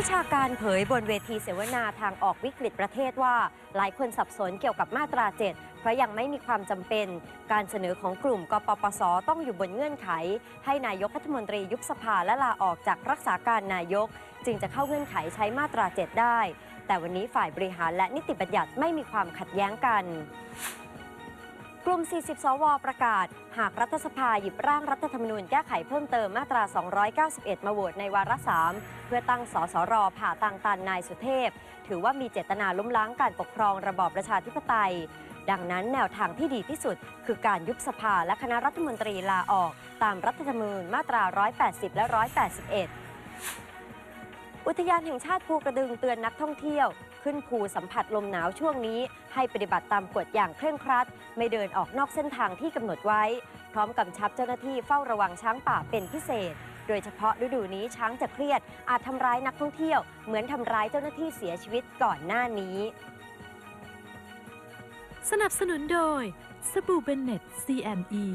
วิชาการเผยบนเวทีเสวนาทางออกวิกฤตประเทศว่า หลายคนสับสนเกี่ยวกับมาตรา 7 เพราะยังไม่มีความจำเป็น การเสนอของกลุ่มกปปส ต้องอยู่บนเงื่อนไข ให้นายกรัฐมนตรียุบสภาและลาออกจากรักษาการนายก จึงจะเข้าเงื่อนไขใช้มาตรา 7 ได้ แต่วันนี้ฝ่ายบริหารและนิติบัญญัติไม่มีความขัดแย้งกัน กลุ่ม 40 สว ประกาศ หากรัฐสภาหยิบร่างรัฐธรรมนูญแก้ไขเพิ่มเติมมาตรา 291 มาโหวตในวาระสามเพื่อตั้งสสรผ่าต่างตันนายสุเทพ ถือว่ามีเจตนาล้มล้างการปกครองระบอบประชาธิปไตย ดังนั้นแนวทางที่ดีที่สุด คือการยุบสภาและคณะรัฐมนตรีลาออก ตามรัฐธรรมนูญมาตรา 180 และ 181 อุทยานแห่งชาติภูกระดึงเตือนนักท่องเที่ยว ขึ้นภูสัมผัสลมหนาวช่วงนี้ ให้ปฏิบัติตามกฎอย่างเคร่งครัด ไม่เดินออกนอกเส้นทางที่กำหนดไว้ พร้อมกำชับเจ้าหน้าที่เฝ้าระวังช้างป่าเป็นพิเศษ โดยเฉพาะฤดูนี้ช้างจะเครียด อาจทำร้ายนักท่องเที่ยว เหมือนทำร้ายเจ้าหน้าที่เสียชีวิตก่อนหน้านี้ สนับสนุนโดยสบู่เบนเน็ต CME